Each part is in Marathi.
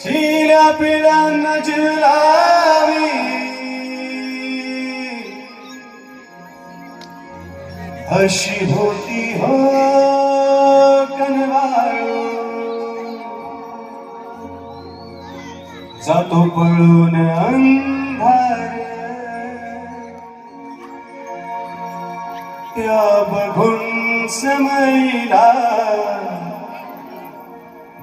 शिल्या पिढ्यांना जिलावी अशी होती हो कनवाळू जातो पळून अंधार त्या बघून समईला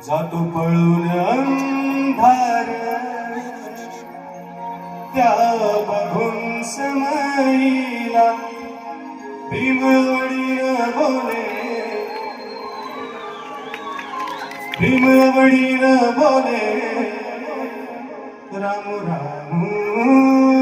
जातो पळून अंधार. त्या बघून समईला भीमवडीन बोले. भीमवडीन बोले. राम राम.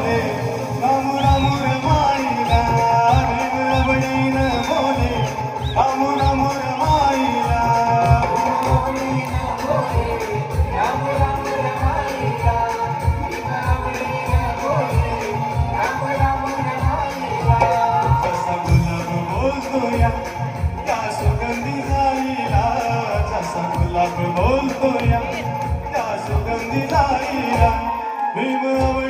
जसा गुलाब बोलतोया त्या सुगंधी जाईला भीम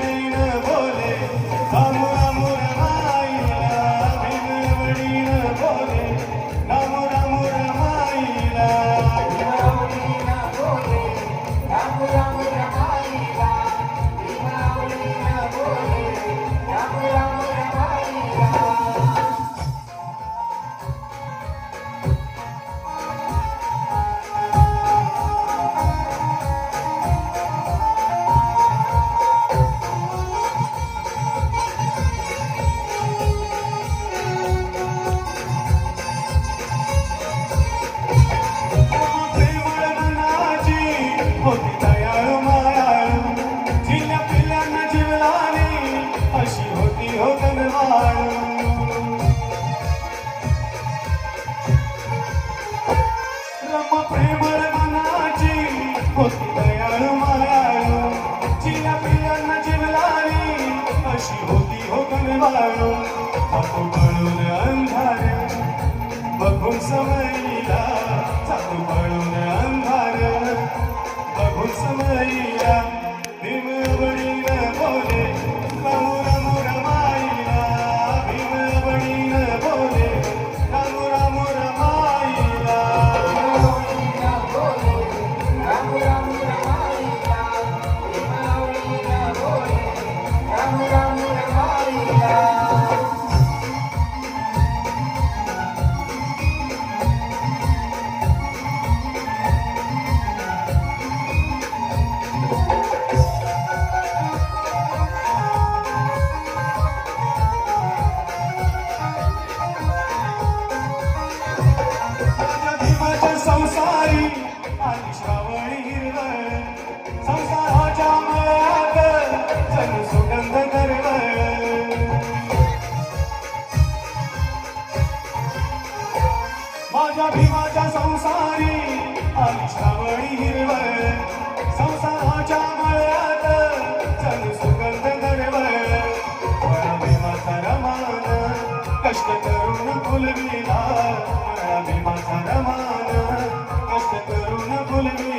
गणवाळू. चालू पळून अंधार बघून समईला. माझ्या भीमाच्या संसारी आली हिरवळ. संसाराच्या मळ्यात चल सुगंध दरवळ मला भीमाचा रमान कष्ट करून फुलविला. मला भीमाचा रमान कष्ट करून फुलविला.